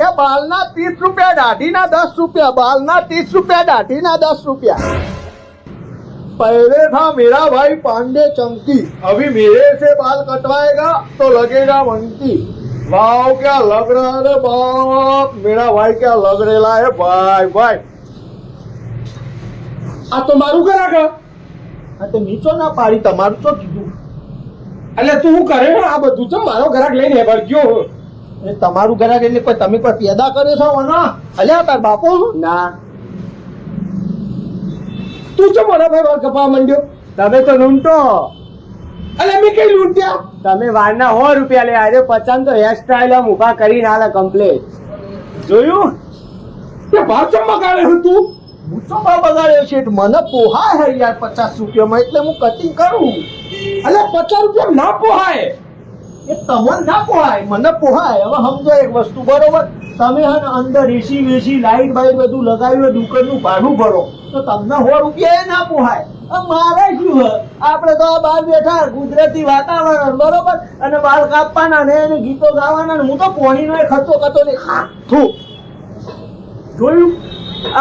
એ બાલના ત્રીસ રૂપિયા દાઢીના દસ રૂપિયા બાલના ત્રીસ રૂપિયા દાઢીના દસ રૂપિયા पहले था मेरा भाई पांडे चंकी अभी मेरे से बाल कटवाएगा तो लगेगा मंकी भाव क्या लग रहा है रे बाप मेरा भाई क्या लग रेला है भाई भाई આ તો મારું ઘરાક હ. હા તો નીચો ના પાડી તમારું તો કીધું એટલે તું શું કરે આ બધું તો મારો ઘરાક લઈને હેબર ગયો એ તમારું ઘરાક એટલે કોઈ તમે કોઈ પેદા કર્યો છો વના અલ્યા તાર બાપો ના. તું ચો મારા ભાઈ વાળ કપા માંડ્યો? તમે તો લૂંટો. અલે મેં કઈ લૂંટ્યા? તમે વારના સો રૂપિયા લે આજે પચાન તો હેર સ્ટાઈલ આમ ઊભા કરીને આલે કમ્પ્લેટ જોયું? તે ભાવ ચમ મગાડે હું તું? હું તો બા બગાડ્યો છે? મને પોહાય હે યાર પચાસ રૂપિયામાં એટલે હું કટિંગ કરું. અલે પચાસ રૂપિયા ના પોહાય. એ તમને ના પોહાય, મને પોહાય. હવે સમજો એક વસ્તુ બરોબર, તમે હે અંદર એસી વેસી લાઈટ બાઈટ બધું લગાવ્યું દુકાનનું ભાડું ભરો, તો તમને સો રૂપિયા ના પોહાય. મારે શું આપણે તો બહાર બેઠા કુદરતી વાતાવરણ, બરોબર? અને બાલ કાપવાના ને એને ગીતો ગાવાના હું તો પોણીનો ખર્ચો કરતો નહીં. હા જોયું?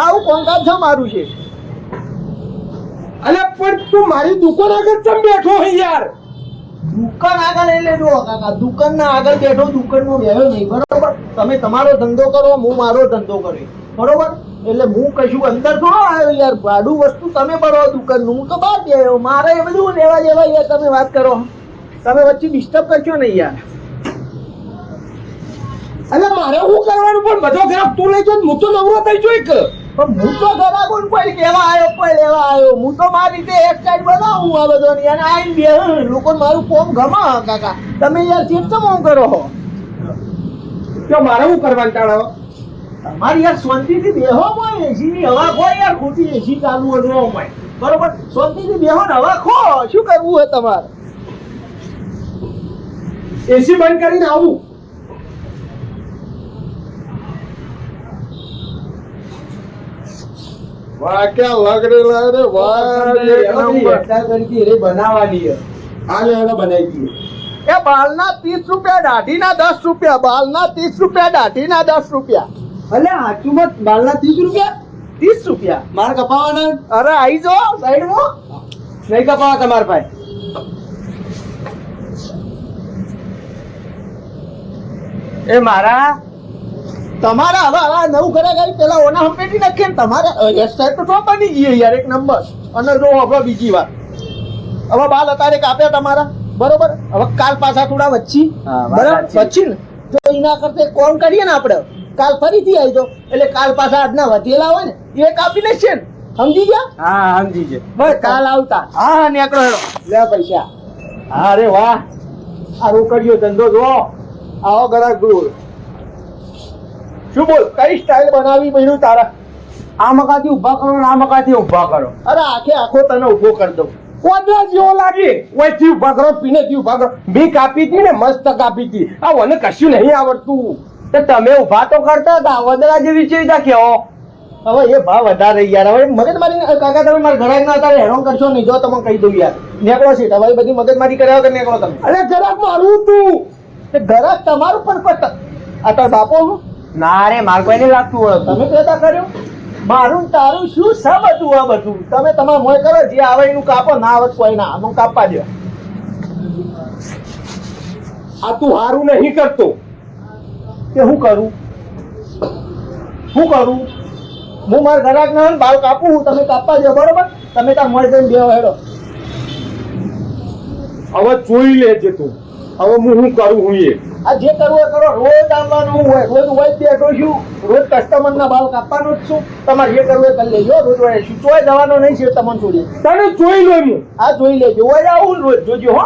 આવું કોંકાજ છે મારું છે? અલે, પણ તું મારી દુકાન આગળ ચમ બેઠો હે યાર? દુકાન આગળ લઈ લેજો, કાકા. દુકાન ના આગળ બેઠો દુકાન નો બેહ્યો નહીં, બરોબર? તમે તમારો ધંધો કરો, હું મારો ધંધો કર્યો બરોબર? એટલે હું કશું અંદર થોડો યાર. ભાડું વસ્તુ તમે ભરો દુકાનનું હું તો બહાર ગયો મારે એ બધું લેવા દેવા યાર, તમે વાત કરો. તમે વચ્ચે ડિસ્ટર્બ કરશો નહીં યાર. અલે મારે શું કરવાનું? પણ બધો ગ્રાફ તું લઈ જો હું તો નવરો થઈ જોઈ કે પણ હું તો ઘરાકો કોઈ લેવા આવ્યો કોઈ લેવા આવ્યો. હું તો મારી રીતે એક સાઈડ બનાવું આ બધો અને આઈને બે લોકો મારું કોમ ગમા કાકા. તમે યાર કરો તો મારે શું કરવાનું તાળો? તમારી યાર શાંતિથી બેહો હોય એસી ની હવા ખો યાર ખોટી એસી ચાલુ ન હોય. બરોબર? શાંતિથી બેહો ને હવા ખો. શું કરવું હોય તમારે? એસી બંધ કરીને આવું. વાહ ક્યાં લગ રેલા રે બનાવવાની હે. આ એને બનાવી દઈએ. એ બાલના ત્રીસ રૂપિયા દાઢીના દસ રૂપિયા બાલના ત્રીસ રૂપિયા દાઢીના દસ રૂપિયા. અલે હાચુમાં બાલના ત્રીસ રૂપિયા? ત્રીસ રૂપિયા. મારે કપાવાના? અરે આવી જો સાઈડમાં. નહીં કપાવા તમારા ભાઈ. એ મારા તમારા હવે આ નવું ઘરે ગઈ પેલા ઓના હંપેટી નાખીએ ને તમારે હેરસ્ટાઈલ તો શું બની ગઈ યાર એક નંબર અને જો હવે બીજી વાત. હવે બાલ અત્યારે કાપ્યા તમારા. બરોબર? હવે કાલ પાછા થોડા વચ્ચી. હા, બરાબર? વચ્ચી ને. તો એના કરતા કોણ કરીએ ને આપણે? કાલ ફરીથી આવી જાઓ એટલે કાલ પાછા આજના વધેલા હોય ને એ કાપી લેશે ને. સમજી ગયા? હા સમજી છે બસ કાલ આવતા. હા હા નીકળો હેડો. લે પૈસા અરે વાહ. આ રોકડ્યો ધંધો જો. આવો ગરાક દૂર શું બોલ? કઈ સ્ટાઇલ બનાવી બન્યું તારા? આ મકાથી ઊભા કરો ને આ મકાથી ઊભા કરો. અરે આખે આખો તને ઊભો કરી દઉં. કોદરા જેવો લાગે? ઓયથી કરો પીનેથી ઊભા કરો. બી કાપી હતી ને મસ્ત કાપી હતી. આ મને કશું નહીં આવડતું. તો તમે ઊભા તો કરતા હતા વદરા જેવી ચીજ કેવો? હવે એ ભાવ વધારે યાર. હવે મગજ મારી કાકા તમે મારા ઘરાક ના અત્યારે હેરાન કરશો નહીં. જો તમે કહી દઉં યાર. નીકળો છે હવે બધી મગજ મારી કર્યા વગર નીકળો તમે. અરે જરાક મારું તું. ઘરાક તમારું પણ અત્યારે બાપો હું? ના રે, મારે કોઈ નહીં લાગતું હોય. તમે પેદા કર્યો. મારું તારું શું છે બધું આ બધું? તમે તમાર મોય કરો, જે આવે એનું કાપો, ના આવે કોઈ ના, આનું કાપવા દો આ તું હારું નહીં કરતો. કે હું કરું? હું કરું? હું મારા ઘરાક ના બાળ કાપું હું તમે કાપવા દો બરોબર? તમે તાર મોય જઈને બે હેડો. હવે જોઈ લેજે તું. હવે હું શું કરું હું એ? આ જે કરવું એ કરો રોજ આવવાનું હોય રોજ હોય બેઠો છું રોજ કસ્ટમર ના બાલ કાપવાનો જ છું. તમારે જે કરવું એ કરી લેજો રોજ હોય છું તોય જવાનો નહીં છે તમને છોડી તને જોઈ લો હું આ જોઈ લેજો. હોય આવું રોજ જોજો હો.